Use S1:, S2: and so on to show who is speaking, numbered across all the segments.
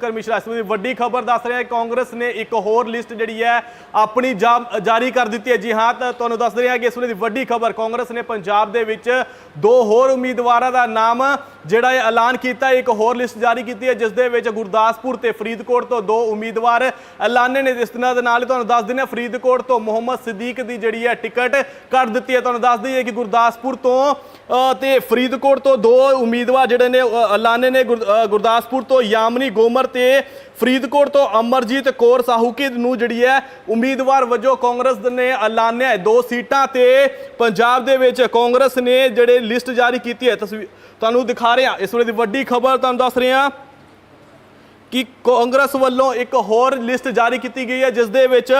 S1: ਕਰ ਮਿਸ਼ਰਾ, ਇਸ ਵੇਲੇ ਵੱਡੀ ਖਬਰ ਦੱਸ ਰਿਹਾ ਹੈ, ਕਾਂਗਰਸ ਨੇ ਇੱਕ ਹੋਰ ਲਿਸਟ ਜਿਹੜੀ ਹੈ, ਆਪਣੀ ਜਾ- ਜਾਰੀ ਕਰ ਦਿੱਤੀ ਹੈ। ਜੀ ਹਾਂ, ਤਾਂ ਤੁਹਾਨੂੰ ਦੱਸ ਰਿਹਾ ਕਿ ਇਸ ਵੇਲੇ ਦੀ ਵੱਡੀ ਖਬਰ ਕਾਂਗਰਸ ਨੇ ਪੰਜਾਬ ਦੇ ਵਿੱਚ ਦੋ ਹੋਰ ਉਮੀਦਵਾਰਾਂ ਦਾ ਨਾਮ ਜਿਹੜਾ ਇਹ ਐਲਾਨ ਕੀਤਾ ਇੱਕ ਹੋਰ ਲਿਸਟ ਜਾਰੀ ਕੀਤੀ ਹੈ ਜਿਸ ਦੇ ਵਿੱਚ ਗੁਰਦਾਸਪੁਰ ਤੇ ਫਰੀਦਕੋਟ ਤੋਂ ਦੋ ਉਮੀਦਵਾਰ ਐਲਾਨੇ ਨੇ। ਇਸ ਤਰ੍ਹਾਂ ਦੇ ਨਾਲ ਤੁਹਾਨੂੰ ਦੱਸ ਦਿੰਦੇ ਹਾਂ ਫਰੀਦਕੋਟ ਤੋਂ ਮੁਹੰਮਦ ਸਦੀਕ ਦੀ ਜਿਹੜੀ ਹੈ ਟਿਕਟ ਕੱਢ ਦਿੱਤੀ ਹੈ। ਤੁਹਾਨੂੰ ਦੱਸ ਦਈਏ ਕਿ ਗੁਰਦਾਸਪੁਰ ਤੋਂ ਅ, ਤੇ ਫਰੀਦਕੋਟ ਤੋਂ ਦੋ ਉਮੀਦਵਾਰ ਜਿਹੜੇ ਨੇ ਐਲਾਨੇ ਨੇ। ਗੁਰ- ਗੁਰਦਾਸਪੁਰ ਤੋਂ ਯਾਮਨੀ ਗੋਮਰ ਤੇ ਫਰੀਦਕੋਟ ਤੋਂ ਅਮਰਜੀਤ ਕੌਰ ਸਾਹੂਕੀ ਨੂੰ ਜਿਹੜੀ ਹੈ ਉਮੀਦਵਾਰ ਵਜੋਂ ਕਾਂਗਰਸ ਨੇ ਐਲਾਨਿਆ ਹੈ। ਦੋ ਸੀਟਾਂ ਤੇ ਪੰਜਾਬ ਦੇ ਵਿੱਚ ਕਾਂਗਰਸ ਨੇ ਜਿਹੜੇ ਲਿਸਟ ਜਾਰੀ ਕੀਤੀ ਹੈ। ਤਸਵੀਰ ਤੁਹਾਨੂੰ ਦਿਖਾ ਰਿਹਾ। ਇਸ ਵੇਲੇ ਦੀ ਵੱਡੀ ਖਬਰ ਤੁਹਾਨੂੰ ਦੱਸ ਰਿਹਾ ਕਿ ਕਾਂਗਰਸ ਵੱਲੋਂ ਇੱਕ ਹੋਰ ਲਿਸਟ ਜਾਰੀ ਕੀਤੀ ਗਈ ਹੈ ਜਿਸ ਦੇ ਵਿੱਚ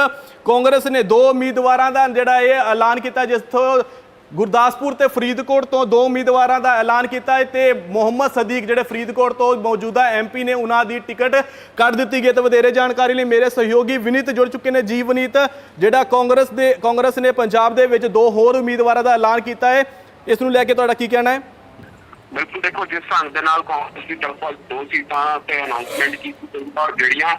S1: ਕਾਂਗਰਸ ਨੇ ਦੋ ਉਮੀਦਵਾਰਾਂ ਦਾ ਜਿਹੜਾ ਇਹ ਐਲਾਨ ਕੀਤਾ ਜਿਸ ਤੋਂ ਗੁਰਦਾਸਪੁਰ ਤੇ ਫਰੀਦਕੋਟ ਤੋਂ ਦੋ ਉਮੀਦਵਾਰਾਂ ਦਾ ਐਲਾਨ ਕੀਤਾ ਹੈ ਤੇ ਮੁਹੰਮਦ ਸਦੀਕ ਜਿਹੜੇ ਫਰੀਦਕੋਟ ਤੋਂ ਮੌਜੂਦਾ ਐਮਪੀ ਨੇ, ਉਹਨਾਂ ਦੀ ਟਿਕਟ ਕੱਢ ਦਿੱਤੀ ਗਈ ਹੈ। ਤੇ ਵਧੇਰੇ ਜਾਣਕਾਰੀ ਲਈ ਮੇਰੇ ਸਹਿਯੋਗੀ ਵਿਨੀਤ ਜੁੜ ਚੁੱਕੇ ਨੇ। ਜੀ ਵਿਨੀਤ, ਜਿਹੜਾ ਕਾਂਗਰਸ ਦੇ, ਕਾਂਗਰਸ ਨੇ ਪੰਜਾਬ ਦੇ ਵਿੱਚ ਦੋ ਹੋਰ ਉਮੀਦਵਾਰਾਂ ਦਾ ਐਲਾਨ ਕੀਤਾ ਹੈ, ਇਸ ਨੂੰ ਲੈ ਕੇ ਤੁਹਾਡਾ ਕੀ ਕਹਿਣਾ ਹੈ?
S2: ਬਿਲਕੁਲ ਦੇਖੋ, ਜਿਸ ਢੰਗ ਦੇ ਨਾਲ ਕਾਂਗਰਸ ਦੀ ਤਰਫੋਂ ਦੋ ਸੀਟਾਂ ਤੇ ਅਨਾਉਂਸਮੈਂਟ ਕੀਤੀ ਗਈ ਔਰ ਜਿਹੜੀਆਂ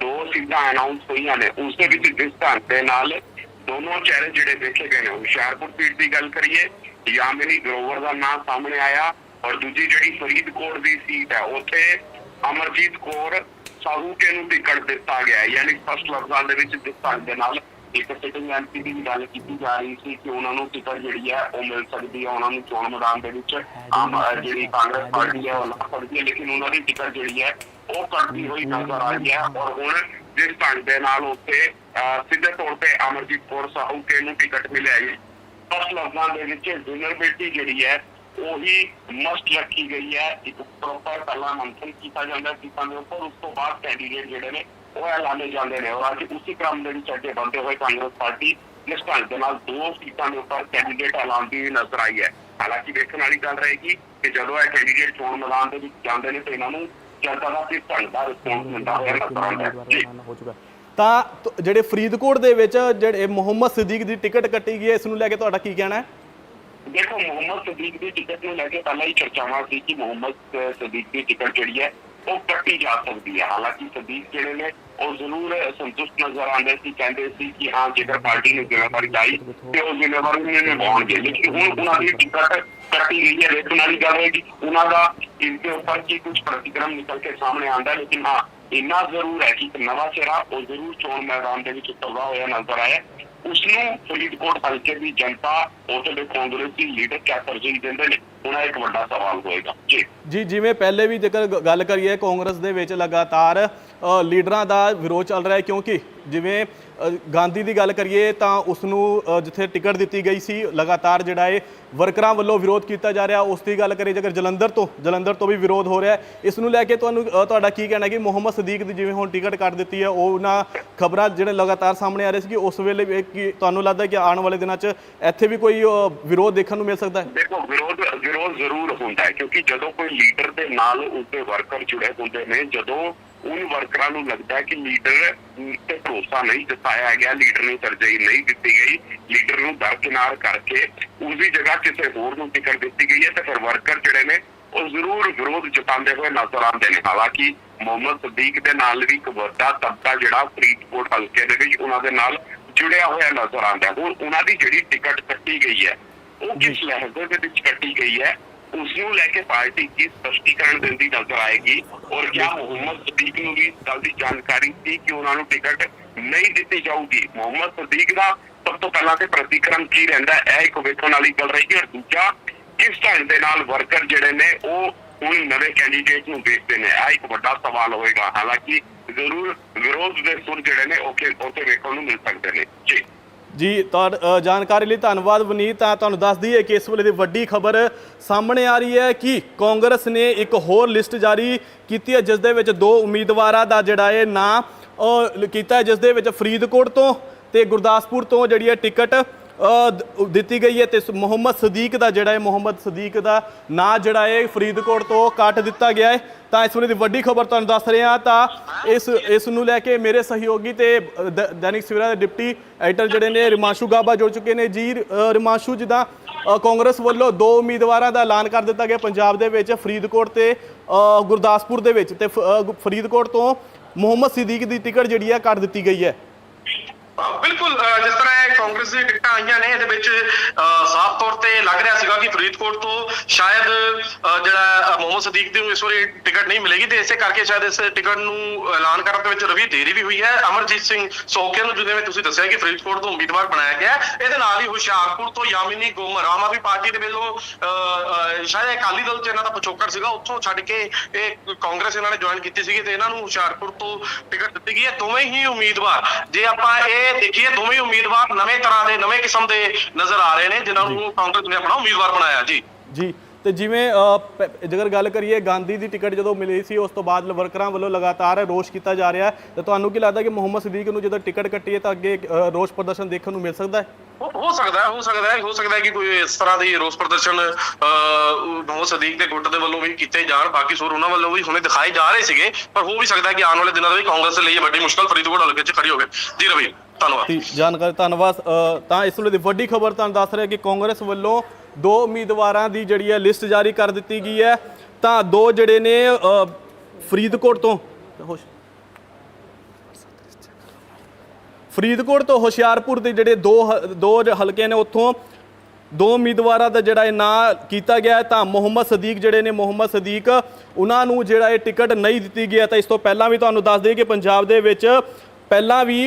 S2: ਦੋ ਸੀਟਾਂ ਅਨਾਉਂਸ ਹੋਈਆਂ ਨੇ, ਉਸ ਦੇ ਵਿੱਚ ਜਿਸ ਢੰਗ ਦੇ ਨਾਲ ਦੋਨੋਂ ਚਿਹਰੇ ਜਿਹੜੇ ਦੇਖੇ ਗਏ ਨੇ ਹੁਸ਼ਿਆਰਪੁਰ ਸੀਟ ਦੀ ਗੱਲ ਕਰੀਏ, ਯਾਮਿਨੀ ਗਰੋਵਰ ਦਾ ਨਾਮ ਸਾਹਮਣੇ ਆਇਆ ਔਰ ਦੂਜੀ ਜਿਹੜੀ ਫਰੀਦਕੋਟ ਦੀ ਸੀਟ ਹੈ, ਉੱਥੇ ਅਮਰਜੀਤ ਕੌਰ ਸਾਹੂਕੇ ਨੂੰ ਟਿਕਟ ਦਿੱਤਾ ਗਿਆ ਯਾਨੀ ਫਸਟ ਲਫ਼ਜ਼ਾਂ ਦੇ ਵਿੱਚ ਜਿਸ ਢੰਗ ਦੇ ਨਾਲ ਇੱਕ ਸਿਟਿੰਗ ਐਮਪੀ ਦੀ ਵੀ ਗੱਲ ਕੀਤੀ ਜਾ ਰਹੀ ਸੀ ਕਿ ਉਹਨਾਂ ਨੂੰ ਟਿਕਟ ਜਿਹੜੀ ਹੈ ਉਹ ਮਿਲ ਸਕਦੀ ਹੈ ਉਹਨਾਂ ਨੂੰ ਚੋਣ ਮੈਦਾਨ ਦੇ ਵਿੱਚ ਆਮ ਜਿਹੜੀ ਕਾਂਗਰਸ ਪਾਰਟੀ ਹੈ ਉਹ ਲਾ ਸਕਦੀ ਹੈ ਲੇਕਿਨ ਉਹਨਾਂ ਦੀ ਟਿਕਟ ਜਿਹੜੀ ਹੈ ਉਹ ਕੱਟਦੀ ਹੋਈ ਨਜ਼ਰ ਆ ਰਹੀ ਹੈ ਔਰ ਹੁਣ ਜਿਸ ਢੰਗ ਦੇ ਨਾਲ ਉੱਥੇ ਅਹ, ਸਿੱਧੇ ਤੌਰ ਤੇ ਅਮਰਜੀਤ ਕੌਰ ਸਾਹੂਕੇ ਨੂੰ ਟਿਕਟ ਮਿਲਿਆ ਹੈ ਫਸਟ ਲਫ਼ਜ਼ਾਂ ਦੇ ਵਿੱਚ ਜਨਰੇਬਿਲਟੀ ਜਿਹੜੀ ਹੈ ਉਹੀ ਮਸਟ ਰੱਖੀ ਗਈ ਹੈ। ਇੱਕ ਪ੍ਰੋਪਰ ਪਹਿਲਾਂ ਮੰਥਨ ਕੀਤਾ ਜਾਂਦਾ ਸੀਟਾਂ ਦੇ ਉੱਪਰ ਉਸ ਤੋਂ ਬਾਅਦ ਕੈਂਡੀਡੇਟ ਜਿਹੜੇ ਨੇ ਉਹ ਐਲਾਨੇ ਜਾਂਦੇ ਨੇ। ਔਰ ਅੱਜ ਉਸੇ ਕ੍ਰਮ ਦੇ ਵਿੱਚ ਅੱਗੇ ਵਧਦੇ ਹੋਏ ਕਾਂਗਰਸ ਪਾਰਟੀ ਜਿਸ ਢੰਗ ਦੇ ਨਾਲ ਦੋ ਸੀਟਾਂ ਦੇ ਉੱਪਰ ਕੈਂਡੀਡੇਟ ਐਲਾਨਦੀ ਨਜ਼ਰ ਆਈ ਹੈ। ਹਾਲਾਂਕਿ ਦੇਖਣ ਵਾਲੀ ਗੱਲ ਰਹੇਗੀ ਕਿ ਜਦੋਂ ਇਹ ਕੈਂਡੀਡੇਟ ਚੋਣ ਮੈਦਾਨ ਦੇ ਵਿੱਚ ਜਾਂਦੇ ਨੇ ਤੇ ਇਹਨਾਂ ਨੂੰ ਜਨਤਾ ਦਾ ਕਿਸ ਢੰਗ ਦਾ ਰਿਸਪੌਂਸ ਮਿਲਦਾ ਹੋਇਆ ਨਜ਼ਰ ਆਉਂਦਾ ਹੈ
S1: ਤ- ਜਿਹੜੇ ਫਰੀਦਕੋਟ ਦੇ ਵਿੱਚ ਜਿਹੜੇ ਮੁਹੰਮਦ ਸਦੀਕ ਦੀ ਟਿਕਟ ਕੱਟੀ ਗਈ ਹੈ ਇਸ ਨੂੰ ਲੈ ਕੇ ਤੁਹਾਡਾ ਕੀ ਕਹਿਣਾ ਹੈ?
S2: ਦੇਖੋ, ਮੁਹੰਮਦ ਸਦੀਕ ਦੀ ਟਿਕਟ ਨੂੰ ਲੈ ਕੇ ਪਹਿਲਾਂ ਹੀ ਚਰਚਾਵਾਂ ਸੀ ਕਿ ਮੁਹੰਮਦ ਸਦੀਕ ਦੀ ਟਿਕਟ ਜਿਹੜੀ ਹੈ, ਉਹ ਕੱਟੀ ਜਾ ਸਕਦੀ ਹੈ। ਹਾਲਾਂਕਿ ਸਦੀਕ ਜਿਹੜੇ ਨੇ, ਉਹ ਜ਼ਰੂਰ ਸੰਤੁਸ਼ਟ ਨਜ਼ਰ ਆਉਂਦੇ ਸੀ, ਕਹਿੰਦੇ ਸੀ ਕਿ ਹਾਂ, ਜੇਕਰ ਪਾਰਟੀ ਨੇ ਜ਼ਿੰਮੇਵਾਰੀ ਲਾਈ, ਤੇ ਉਹ ਜ਼ਿੰਮੇਵਾਰੀ ਨੇ ਨਿਭਾਉਣਗੇ ਲੇਕਿਨ ਹੁਣ ਉਹਨਾਂ ਦੀ ਟਿਕਟ ਕੱਟੀ ਗਈ ਹੈ, ਦੇਖਣ ਵਾਲੀ ਗੱਲ ਹੈ ਉਹਨਾਂ ਦਾ ਇਸ ਦੇ ਉੱਪਰ ਕੀ ਕੁਝ ਪ੍ਰਤੀਕਰਮ ਨਿਕਲ ਕੇ ਸਾਹਮਣੇ ਆਉਂਦਾ ਲੇਕਿਨ ਹਾਂ, ਇੰਨਾ ਜ਼ਰੂਰ ਹੈ ਕਿ ਇੱਕ ਨਵਾਂ ਚਿਹਰਾ ਉਹ ਜ਼ਰੂਰ ਚੋਣ ਮੈਦਾਨ ਦੇ ਵਿੱਚ ਉਤਰਦਾ ਹੋਇਆ ਨਜ਼ਰ ਆਇਆ। ਉਸ ਨੂੰ ਫਰੀਦਕੋਟ ਹਲਕੇ ਦੀ ਜਨਤਾ ਉੱਥੇ ਦੇ ਦੀ ਲੀਡਰ ਕਿਆ ਤਰਜੀਹ ਦਿੰਦੇ ਨੇ। ਉਹਨਾਂ ਇੱਕ ਵੱਡਾ ਸਵਾਲ ਹੋਏਗਾ। ਜੀ।
S1: ਜੀ ਜਿਵੇਂ ਪਹਿਲੇ ਵੀ ਜੇਕਰ ਗੱਲ ਕਰੀਏ ਕਾਂਗਰਸ ਦੇ ਵਿੱਚ ਲਗਾਤਾਰ ਲੀਡਰਾਂ ਦਾ ਵਿਰੋਧ ਚੱਲ ਰਿਹਾ ਹੈ ਕਿਉਂਕਿ ਜਿਵੇਂ ਗਾਂਧੀ ਦੀ ਗੱਲ ਕਰੀਏ ਤਾਂ ਉਸ ਨੂੰ ਜਿੱਥੇ ਟਿਕਟ ਦਿੱਤੀ ਗਈ ਸੀ ਲਗਾਤਾਰ ਜਿਹੜਾ ਹੈ ਵਰਕਰਾਂ ਵੱਲੋਂ ਵਿਰੋਧ ਕੀਤਾ ਜਾ ਰਿਹਾ ਉਸ ਦੀ ਗੱਲ ਕਰੀਏ ਜੇਕਰ ਜਲੰਧਰ ਤੋਂ ਜਲੰਧਰ ਤੋਂ ਵੀ ਵਿਰੋਧ ਹੋ ਰਿਹਾ ਹੈ ਇਸ ਨੂੰ ਲੈ ਕੇ ਤੁਹਾਨੂੰ ਤੁਹਾਡਾ ਕੀ ਕਹਿਣਾ ਹੈ ਕਿ ਮੁਹੰਮਦ ਸਦੀਕ ਦੀ ਜਿਵੇਂ ਹੁਣ ਟਿਕਟ ਕੱਟ ਦਿੱਤੀ ਹੈ ਉਹ ਉਹਨਾਂ ਖਬਰਾਂ ਜਿਹੜੇ ਲਗਾਤਾਰ ਸਾਹਮਣੇ ਆ ਰਹੇ ਸੀ ਕਿ ਉਸ ਵੇਲੇ ਤੁਹਾਨੂੰ ਲੱਗਦਾ ਕਿ ਆਉਣ ਵਾਲੇ ਦਿਨਾਂ 'ਚ ਇੱਥੇ ਵੀ ਕੋਈ ਵਿਰੋਧ ਦੇਖਣ ਨੂੰ ਮਿਲ ਸਕਦਾ ਹੈ?
S2: ਦੇਖੋ ਵਿਰੋਧ ਵਿਰੋਧ ਜ਼ਰੂਰ ਹੁੰਦਾ ਹੈ, ਕਿਉਂਕਿ ਜਦੋਂ ਕੋਈ ਲੀਡਰ ਦੇ ਨਾਲ ਉਸਦੇ ਵਰਕਰ ਜੁੜੇ ਹੁੰਦੇ ਨੇ, ਜਦੋਂ ਉਨ ਵਰਕਰਾਂ ਨੂੰ ਲੱਗਦਾ ਹੈ ਕਿ ਲੀਡਰ ਤੇ ਭਰੋਸਾ ਨਹੀਂ ਜਤਾਇਆ ਗਿਆ ਲੀਡਰ ਨੂੰ ਤਰਜੀਹ ਨਹੀਂ ਦਿੱਤੀ ਗਈ ਲੀਡਰ ਨੂੰ ਦਰਕਿਨਾਰ ਕਰਕੇ ਉਸ ਦੀ ਜਗ੍ਹਾ ਕਿਸੇ ਹੋਰ ਨੂੰ ਟਿਕਟ ਦਿੱਤੀ ਗਈ ਹੈ, ਤੇ ਫਿਰ ਵਰਕਰ ਜਿਹੜੇ ਨੇ, ਉਹ ਜ਼ਰੂਰ ਵਿਰੋਧ ਜਤਾਉਂਦੇ ਹੋਏ ਨਜ਼ਰ ਆਉਂਦੇ ਨੇ। ਹਾਲਾਂਕਿ ਮੁਹੰਮਦ ਸਦੀਕ ਦੇ ਨਾਲ ਵੀ ਇੱਕ ਵੱਡਾ ਤਬਕਾ ਜਿਹੜਾ ਫਰੀਦਕੋਟ ਹਲਕੇ ਦੇ ਵਿੱਚ ਉਹਨਾਂ ਦੇ ਨਾਲ ਜੁੜਿਆ ਹੋਇਆ ਨਜ਼ਰ ਆਉਂਦਾ ਹੁਣ ਉਹਨਾਂ ਦੀ ਜਿਹੜੀ ਟਿਕਟ ਕੱਟੀ ਗਈ ਹੈ ਉਹ ਕਿਸ ਲਹਿਜ਼ੇ ਦੇ ਵਿੱਚ ਕੱਟੀ ਗਈ ਹੈ ਉਸ ਨੂੰ ਲੈ ਕੇ ਪਾਰਟੀ ਕੀ ਸਪਸ਼ਟੀਕਰਨ ਦਿੰਦੀ ਨਜ਼ਰ ਆਏਗੀ ਔਰ ਕਿਆ ਮੁਹੰਮਦ ਸਦੀਕ ਨੂੰ ਵੀ ਗੱਲ ਦੀ ਜਾਣਕਾਰੀ ਸੀ ਕਿ ਉਹਨਾਂ ਨੂੰ ਟਿਕਟ ਨਹੀਂ ਦਿੱਤੀ ਜਾਊਗੀ। ਮੁਹੰਮਦ ਸਦੀਕ ਦਾ ਸਭ ਤੋਂ ਪਹਿਲਾਂ ਤੇ ਪ੍ਰਤੀਕਰਮ ਕੀ ਰਹਿੰਦਾ ਹੈ, ਇਹ ਇੱਕ ਵੇਖਣ ਵਾਲੀ ਗੱਲ ਰਹੇਗੀ ਔਰ ਦੂਜਾ ਕਿਸ ਢੰਗ ਦੇ ਨਾਲ ਵਰਕਰ ਜਿਹੜੇ ਨੇ ਉਹ ਹੁਣ ਨਵੇਂ ਕੈਂਡੀਡੇਟ ਨੂੰ ਦੇਖਦੇ ਨੇ? ਇਹ ਇੱਕ ਵੱਡਾ ਸਵਾਲ ਹੋਏਗਾ। ਹਾਲਾਂਕਿ ਜ਼ਰੂਰ ਵਿਰੋਧ ਦੇ ਸੁਰ ਜਿਹੜੇ ਨੇ ਉਹ ਕਿ- ਉੱਥੇ ਵੇਖਣ ਨੂੰ ਮਿਲ ਸਕਦੇ ਨੇ। ਜੀ।
S1: ਜੀ ਤੁਹਾਡ ਜਾਣਕਾਰੀ ਲਈ ਧੰਨਵਾਦ ਵਨੀਤ ਤਾਂ ਤੁਹਾਨੂੰ ਦੱਸ ਦਈਏ ਕਿ ਇਸ ਵੇਲੇ ਦੀ ਵੱਡੀ ਖਬਰ ਸਾਹਮਣੇ ਆ ਰਹੀ ਹੈ ਕਿ ਕਾਂਗਰਸ ਨੇ ਇੱਕ ਹੋਰ ਲਿਸਟ ਜਾਰੀ ਕੀਤੀ ਹੈ ਜਿਸ ਦੇ ਵਿੱਚ ਦੋ ਉਮੀਦਵਾਰਾਂ ਦਾ ਜਿਹੜਾ ਇਹ ਨਾਂ ਅ, ਕੀਤਾ ਹੈ ਜਿਸ ਦੇ ਵਿੱਚ ਫਰੀਦਕੋਟ ਤੋਂ ਤੇ ਗੁਰਦਾਸਪੁਰ ਤੋਂ ਜਿਹੜੀ ਹੈ ਟਿਕਟ ਦਿੱਤੀ ਗਈ ਹੈ ਤੇ ਸ- ਮੁਹੰਮਦ ਸਦੀਕ ਦਾ ਜਿਹੜਾ ਹੈ ਮੁਹੰਮਦ ਸਦੀਕ ਦਾ ਨਾਂ ਜਿਹੜਾ ਹੈ ਫਰੀਦਕੋਟ ਤੋਂ ਕੱਟ ਦਿੱਤਾ ਗਿਆ ਹੈ। ਤਾਂ ਇਸ ਵੇਲੇ ਦੀ ਵੱਡੀ ਖਬਰ ਤੁਹਾਨੂੰ ਦੱਸ ਰਹੇ ਹਾਂ ਤਾਂ ਇਸ ਇਸ ਨੂੰ ਲੈ ਕੇ ਮੇਰੇ ਸਹਿਯੋਗੀ ਤੇ ਅ, ਦੈਨਿਕ ਸਵੇਰਾ ਦੇ ਡਿਪਟੀ ਐਡੀਟਰ ਜਿਹੜੇ ਨੇ ਰਿਮਾਂਸ਼ੂ ਗਾਬਾ ਜੁੜ ਚੁੱਕੇ ਨੇ। ਜੀ ਅ, ਜਿੱਦਾਂ ਕਾਂਗਰਸ ਵੱਲੋਂ ਦੋ ਉਮੀਦਵਾਰਾਂ ਦਾ ਐਲਾਨ ਕਰ ਦਿੱਤਾ ਗਿਆ ਪੰਜਾਬ ਦੇ ਵਿੱਚ ਫਰੀਦਕੋਟ ਤੇ ਗੁਰਦਾਸਪੁਰ ਦੇ ਵਿੱਚ ਤੇ ਫ- ਫਰੀਦਕੋਟ ਤੋਂ ਮੁਹੰਮਦ ਸਦੀਕ ਦੀ ਟਿਕਟ ਜਿਹੜੀ ਹੈ ਕੱਟ ਦਿੱਤੀ ਗਈ ਹੈ।
S3: ਬਿਲਕੁਲ ਅਹ ਜਿਸ ਤਰ੍ਹਾਂ ਕਾਂਗਰਸ ਦੀਆਂ ਟਿਕਟਾਂ ਆਈਆਂ ਨੇ ਇਹਦੇ ਵਿੱਚ ਅਹ ਸਾਫ਼ ਤੌਰ ਤੇ ਲੱਗ ਰਿਹਾ ਸੀਗਾ ਕਿ ਫਰੀਦਕੋਟ ਤੋਂ ਸ਼ਾਇਦ ਜਿਹੜਾ ਮੁਹੰਮਦ ਸਦੀਕ ਦੀ ਨੂੰ ਇਸ ਵਾਰੀ ਟਿਕਟ ਨਹੀਂ ਮਿਲੇਗੀ ਤੇ ਇਸੇ ਕਰਕੇ ਸ਼ਾਇਦ ਇਸ ਟਿਕਟ ਨੂੰ ਐਲਾਨ ਕਰਨ ਦੇ ਵਿੱਚ ਰਵੀ ਦੇਰੀ ਵੀ ਹੋਈ ਹੈ। ਅਮਰਜੀਤ ਸਿੰਘ ਸੋਕਿਆ ਨੂੰ ਜਿਵੇਂ ਤੁਸੀਂ ਦੱਸਿਆ ਕਿ ਫਰੀਦਕੋਟ ਤੋਂ ਉਮੀਦਵਾਰ ਬਣਾਇਆ ਗਿਆ ਇਹਦੇ ਨਾਲ ਹੀ ਹੁਸ਼ਿਆਰਪੁਰ ਤੋਂ ਯਾਮਿਨੀ ਗੋਮਰ ਆਮ ਆਦਮੀ ਪਾਰਟੀ ਦੇ ਵੱਲੋਂ ਅਹ, ਸ਼ਾਇਦ ਅਕਾਲੀ ਦਲ ਚ ਇਹਨਾਂ ਦਾ ਪਿਛੋਕੜ ਸੀਗਾ ਉੱਥੋਂ ਛੱਡ ਕੇ ਇਹ ਕਾਂਗਰਸ ਇਹਨਾਂ ਨੇ ਜੁਆਇਨ ਕੀਤੀ ਸੀਗੀ ਤੇ ਇਹਨਾਂ ਨੂੰ ਹੁਸ਼ਿਆਰਪੁਰ ਤੋਂ ਟਿਕਟ ਦਿੱਤੀ ਗਈ ਹੈ। ਦੋਵੇਂ ਹੀ ਉਮੀਦਵਾਰ ਜੇ ਆਪਾਂ ਇਹ ਦੇਖੀਏ ਦੋਵੇਂ ਉਮੀਦਵਾਰ ਨਵੇਂ ਤਰ੍ਹਾਂ ਦੇ ਨਵੇਂ ਕਿਸਮ ਦੇ ਨਜ਼ਰ ਆ ਰਹੇ ਨੇ ਜਿਨ੍ਹਾਂ ਨੂੰ ਕਾਂਗਰਸ ਨੇ ਆਪਣਾ ਉਮੀਦਵਾਰ ਬਣਾਇਆ ਜੀ।
S1: ਜੀ ਤੇ ਜਿਵੇਂ ਜੇਕਰ ਗੱਲ ਕਰੀਏ ਗਾਂਧੀ ਦੀ ਟਿਕਟ ਜਦੋਂ ਮਿਲੀ ਸੀ ਉਸ ਤੋਂ ਬਾਅਦ ਵਰਕਰਾਂ ਵੱਲੋਂ ਲਗਾਤਾਰ ਰੋਸ਼ ਕੀਤਾ ਜਾ ਰਿਹਾ ਤੇ ਤੁਹਾਨੂੰ ਕੀ ਲੱਗਦਾ ਕਿ ਮੁਹੰਮਦ ਸਿੱਦੀਕ ਨੂੰ ਜਦੋਂ ਟਿਕਟ ਕੱਟੀ ਹੈ ਤਾਂ ਅੱਗੇ ਰੋਸ਼ ਪ੍ਰਦਰਸ਼ਨ ਦੇਖਣ ਨੂੰ ਮਿਲ ਸਕਦਾ ਹੈ?
S3: ਹੋ ਸਕਦਾ ਹੈ ਹੋ ਸਕਦਾ ਹੈ ਹੋ ਸਕਦਾ ਹੈ ਕਿ ਕੋਈ ਇਸ ਤਰ੍ਹਾਂ ਦੀ ਰੋਸ ਪ੍ਰਦਰਸ਼ਨ ਬਹੁਤ ਸਦੀਕ ਦੇ ਗੁੱਟ ਦੇ ਵੱਲੋਂ ਵੀ ਕੀਤੇ ਜਾਣ। ਬਾਕੀ ਸੋਰ ਉਹਨਾਂ ਵੱਲੋਂ ਵੀ ਹੁਣੇ ਦਿਖਾਏ ਜਾ ਰਹੇ ਸੀਗੇ ਪਰ ਹੋ ਵੀ ਸਕਦਾ ਹੈ ਕਿ ਆਉਣ ਵਾਲੇ ਦਿਨਾਂ ਦੇ ਵਿੱਚ ਕਾਂਗਰਸ ਲਈ ਵੱਡੀ ਮੁਸ਼ਕਲ ਫਰੀਦਕੋਟ ਹਲਕੇ 'ਚ ਖੜੀ ਹੋਵੇ। ਜੀ ਰਵੀ ਧੰਨਵਾਦ।
S1: ਜਾਣਕਾਰੀ ਧੰਨਵਾਦ। ਤਾਂ ਇਸ ਵੇਲੇ ਦੀ ਵੱਡੀ ਖਬਰ ਤੁਹਾਨੂੰ ਦੱਸ ਰਿਹਾ ਕਿ ਕਾਂਗਰਸ ਵੱਲੋਂ ਦੋ ਉਮੀਦਵਾਰਾਂ ਦੀ ਜਿਹੜੀ ਹੈ ਲਿਸਟ ਜਾਰੀ ਕਰ ਦਿੱਤੀ ਗਈ ਹੈ। ਤਾਂ ਦੋ ਜਿਹੜੇ ਨੇ ਫਰੀਦਕੋਟ ਤੋਂ ਫਰੀਦਕੋਟ ਤੋਂ ਹੁਸ਼ਿਆਰਪੁਰ ਦੇ ਜਿਹੜੇ ਦੋ ਹ- ਦੋ ਹਲਕੇ ਨੇ ਉੱਥੋਂ, ਦੋ ਉਮੀਦਵਾਰਾਂ ਦਾ ਜਿਹੜਾ ਇਹ ਨਾਂ ਕੀਤਾ ਗਿਆ ਹੈ ਤਾਂ ਮੁਹੰਮਦ ਸਦੀਕ ਜਿਹੜੇ ਨੇ, ਮੁਹੰਮਦ ਸਦੀਕ, ਉਹਨਾਂ ਨੂੰ ਜਿਹੜਾ ਇਹ ਟਿਕਟ ਨਹੀਂ ਦਿੱਤੀ ਗਈ ਹੈ। ਤਾਂ ਇਸ ਤੋਂ ਪਹਿਲਾਂ ਵੀ ਤੁਹਾਨੂੰ ਦੱਸ ਦਈਏ ਕਿ ਪੰਜਾਬ ਦੇ ਵਿੱਚ ਪਹਿਲਾਂ ਵੀ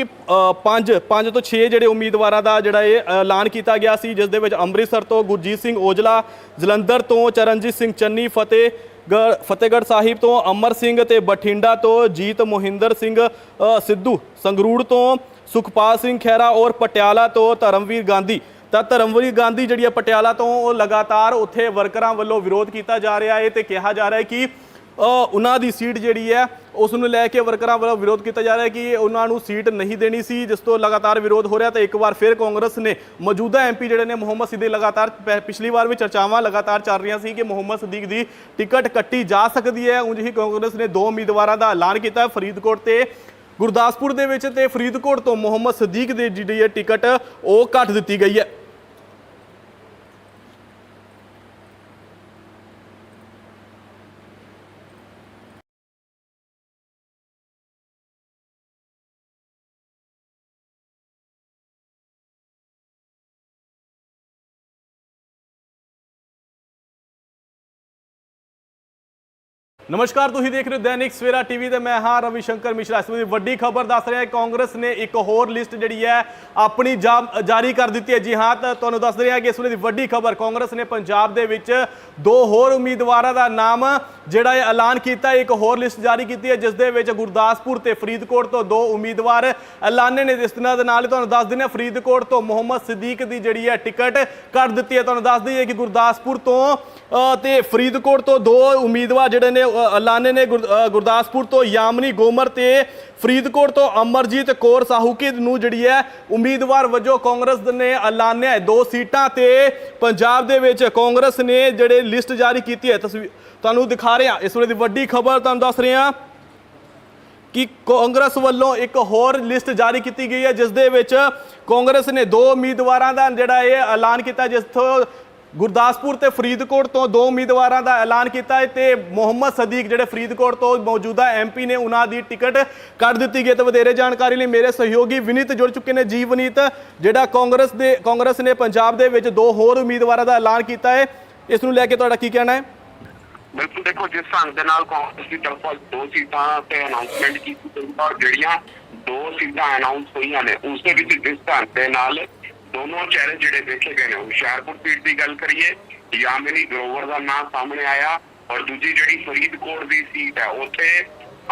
S1: 5 5 ਤੋਂ 6 ਜਿਹੜੇ ਉਮੀਦਵਾਰਾਂ ਦਾ ਜਿਹੜਾ ਇਹ ਐਲਾਨ ਕੀਤਾ ਗਿਆ ਸੀ, ਜਿਸ ਦੇ ਵਿੱਚ ਅੰਮ੍ਰਿਤਸਰ ਤੋਂ ਗੁਰਜੀਤ ਸਿੰਘ ਔਜਲਾ, ਜਲੰਧਰ ਤੋਂ ਚਰਨਜੀਤ ਸਿੰਘ ਚੰਨੀ, ਫਤਿਹ ਫਤਿਹਗੜ੍ਹ ਸਾਹਿਬ ਤੋਂ ਅਮਰ ਸਿੰਘ ਤੇ ਬਠਿੰਡਾ ਤੋਂ ਜੀਤ ਮੋਹਿੰਦਰ ਸਿੰਘ ਸਿੱਧੂ, ਸੰਗਰੂਰ ਤੋਂ ਸੁਖਪਾਲ ਸਿੰਘ ਖਹਿਰਾ ਔਰ ਪਟਿਆਲਾ ਤੋਂ ਧਰਮਵੀਰ ਗਾਂਧੀ। ਤਾਂ ਧਰਮਵੀਰ ਗਾਂਧੀ ਜਿਹੜੀ ਹੈ ਪਟਿਆਲਾ ਤੋਂ, ਉਹ ਲਗਾਤਾਰ ਉੱਥੇ ਵਰਕਰਾਂ ਵੱਲੋਂ ਵਿਰੋਧ ਕੀਤਾ ਜਾ ਰਿਹਾ ਹੈ ਤੇ ਕਿਹਾ ਜਾ ਰਿਹਾ ਹੈ ਕਿ ਉਹਨਾਂ ਦੀ ਸੀਟ ਜਿਹੜੀ ਹੈ ਉਸ ਨੂੰ ਲੈ ਕੇ ਵਰਕਰਾਂ ਵੱਲੋਂ ਵਿਰੋਧ ਕੀਤਾ ਜਾ ਰਿਹਾ ਹੈ ਕਿ ਉਹਨਾਂ ਨੂੰ ਸੀਟ ਨਹੀਂ ਦੇਣੀ ਸੀ ਜਿਸ ਤੋਂ ਲਗਾਤਾਰ ਵਿਰੋਧ ਹੋ ਰਿਹਾ ਤਾਂ ਇੱਕ ਵਾਰ ਫਿਰ ਕਾਂਗਰਸ ਨੇ ਮੌਜੂਦਾ ਐਮਪੀ ਜਿਹੜੇ ਨੇ ਮੁਹੰਮਦ ਸਿੱਦੀਕ ਲਗਾਤਾਰ ਪ- ਪਿਛਲੀ ਵਾਰ ਵੀ ਚਰਚਾਵਾਂ ਲਗਾਤਾਰ ਚੱਲ ਰਹੀਆਂ ਸੀ ਕਿ ਮੁਹੰਮਦ ਸਿੱਦੀਕ ਦੀ ਟਿਕਟ ਕੱਟੀ ਜਾ ਸਕਦੀ ਹੈ। ਉਂਝ ਹੀ ਕਾਂਗਰਸ ਨੇ ਦੋ ਉਮੀਦਵਾਰਾਂ ਦਾ ਐਲਾਨ ਕੀਤਾ ਹੈ, ਫਰੀਦਕੋਟ ਤੇ ਗੁਰਦਾਸਪੁਰ ਦੇ ਵਿੱਚ ਤੇ ਫਰੀਦਕੋਟ ਤੋਂ ਮੁਹੰਮਦ ਸਦੀਕ ਦੀ ਜਿਹੜੀ ਹੈ ਟਿਕਟ ਉਹ ਕੱਟ ਦਿੱਤੀ ਗਈ ਹੈ। ਨਮਸਕਾਰ ਤੁਸੀਂ ਦੇਖ ਰਹੇ ਹੋ ਦੈਨਿਕ ਸਵੇਰਾ ਟੀਵੀ ਤੇ ਮੈਂ ਹਾਂ ਰਵੀ ਸ਼ੰਕਰ ਮਿਸ਼ਰਾ। ਇਸ ਵੇਲੇ ਦੀ ਵੱਡੀ ਖਬਰ ਦੱਸ ਰਿਹਾ ਕਾਂਗਰਸ ਨੇ ਇੱਕ ਹੋਰ ਲਿਸਟ ਜਿਹੜੀ ਹੈ ਆਪਣੀ ਜਾ- ਜਾਰੀ ਕਰ ਦਿੱਤੀ ਹੈ। ਜੀ ਹਾਂ ਤਾਂ ਤੁਹਾਨੂੰ ਦੱਸ ਰਿਹਾ ਕਿ ਇਸ ਵੇਲੇ ਦੀ ਵੱਡੀ ਖਬਰ ਕਾਂਗਰਸ ਨੇ ਪੰਜਾਬ ਦੇ ਵਿੱਚ ਦੋ ਹੋਰ ਉਮੀਦਵਾਰਾਂ ਦਾ ਨਾਮ ਜਿਹੜਾ ਇਹ ਐਲਾਨ ਕੀਤਾ ਇੱਕ ਹੋਰ ਲਿਸਟ ਜਾਰੀ ਕੀਤੀ ਹੈ ਜਿਸ ਦੇ ਵਿੱਚ ਗੁਰਦਾਸਪੁਰ ਤੇ ਫਰੀਦਕੋਟ ਤੋਂ ਦੋ ਉਮੀਦਵਾਰ ਐਲਾਨੇ ਨੇ। ਜਿਸ ਤਰ੍ਹਾਂ ਦੇ ਨਾਲ ਤੁਹਾਨੂੰ ਦੱਸ ਦਿੰਦੇ ਹਾਂ ਫਰੀਦਕੋਟ ਤੋਂ ਮੁਹੰਮਦ ਸਦੀਕ ਦੀ ਜਿਹੜੀ ਹੈ ਟਿਕਟ ਕੱਢ ਦਿੱਤੀ ਹੈ। ਤੁਹਾਨੂੰ ਦੱਸ ਦਈਏ ਕਿ ਗੁਰਦਾਸਪੁਰ ਤੋਂ ਅ, ਤੇ ਫਰੀਦਕੋਟ ਤੋਂ ਦੋ ਉਮੀਦਵਾਰ ਜਿਹੜੇ ਨੇ ਅ, ਨੇ ਗੁਰਦਾਸਪੁਰ ਤੋਂ ਯਾਮਨੀ ਗੋਮਰ ਤੇ ਫਰੀਦਕੋਟ ਤੋਂ ਅਮਰਜੀਤ ਕੌਰ ਸਾਹੂਕੀ ਨੂੰ ਜਿਹੜੀ ਹੈ ਉਮੀਦਵਾਰ ਵਜੋਂ ਕਾਂਗਰਸ ਨੇ ਐਲਾਨਿਆ ਹੈ। ਦੋ ਸੀਟਾਂ ਤੇ ਪੰਜਾਬ ਦੇ ਵਿੱਚ ਕਾਂਗਰਸ ਨੇ ਜਿਹੜੇ ਲਿਸਟ ਜਾਰੀ ਕੀਤੀ ਹੈ। ਤਸਵੀਰ ਤੁਹਾਨੂੰ ਦਿਖਾ ਰਹੇ ਹਾਂ। ਇਸ ਵੇਲੇ ਦੀ ਵੱਡੀ ਖਬਰ ਤੁਹਾਨੂੰ ਦੱਸ ਰਿਹਾ ਕਿ ਕਾਂਗਰਸ ਵੱਲੋਂ ਇੱਕ ਹੋਰ ਲਿਸਟ ਜਾਰੀ ਕੀਤੀ ਗਈ ਹੈ ਜਿਸ ਦੇ ਵਿੱਚ ਕਾਂਗਰਸ ਨੇ ਦੋ ਉਮੀਦਵਾਰਾਂ ਦਾ ਜਿਹੜਾ ਇਹ ਐਲਾਨ ਕੀਤਾ ਜਿਸ ਤੋਂ ਗੁਰਦਾਸਪੁਰ ਤੇ ਫਰੀਦਕੋਟ ਤੋਂ ਦੋ ਉਮੀਦਵਾਰਾਂ ਦਾ ਐਲਾਨ ਕੀਤਾ ਹੈ ਤੇ ਮੁਹੰਮਦ ਸਦੀਕ ਜਿਹੜੇ ਫਰੀਦਕੋਟ ਤੋਂ ਮੌਜੂਦਾ ਐਮਪੀ ਨੇ ਉਹਨਾਂ ਦੀ ਟਿਕਟ ਕੱਢ ਦਿੱਤੀ ਗਈ ਤੇ ਵਧੇਰੇ ਜਾਣਕਾਰੀ ਲਈ ਮੇਰੇ ਸਹਿਯੋਗੀ ਵਿਨੀਤ ਜੁੜ ਚੁੱਕੇ ਨੇ। ਜੀ ਵਿਨੀਤ, ਜਿਹੜਾ ਕਾਂਗਰਸ ਦੇ ਕਾਂਗਰਸ ਨੇ ਪੰਜਾਬ ਦੇ ਵਿੱਚ ਦੋ ਹੋਰ ਉਮੀਦਵਾਰਾਂ ਦਾ ਐਲਾਨ ਕੀਤਾ ਹੈ, ਇਸ ਨੂੰ ਲੈ ਕੇ ਤੁਹਾਡਾ ਕੀ ਕਹਿਣਾ ਹੈ?
S2: ਬਿਲਕੁਲ, ਦੇਖੋ ਜਿਸ ਢੰਗ ਦੇ ਨਾਲ ਕਾਂਗਰਸ ਦੀ ਤਰਫੋਂ ਦੋ ਸੀਟਾਂ ਤੇ ਅਨਾਉਂਸਮੈਂਟ ਕੀਤੀ ਗਈ ਔਰ ਜਿਹੜੀਆਂ ਦੋ ਸੀਟਾਂ ਅਨਾਉਂਸ ਹੋਈਆਂ ਨੇ, ਉਸ ਦੇ ਵਿੱਚ ਜਿਸ ਢੰਗ ਦੇ ਨਾਲ ਦੋਨੋਂ ਚਿਹਰੇ ਜਿਹੜੇ ਦੇਖੇ ਗਏ ਨੇ। ਹੁਸ਼ਿਆਰਪੁਰ ਸੀਟ ਦੀ ਗੱਲ ਕਰੀਏ, ਯਾਮਿਨੀ ਗਰੋਵਰ ਦਾ ਨਾਮ ਸਾਹਮਣੇ ਆਇਆ ਔਰ ਦੂਜੀ ਜਿਹੜੀ ਫਰੀਦਕੋਟ ਦੀ ਸੀਟ ਹੈ, ਉੱਥੇ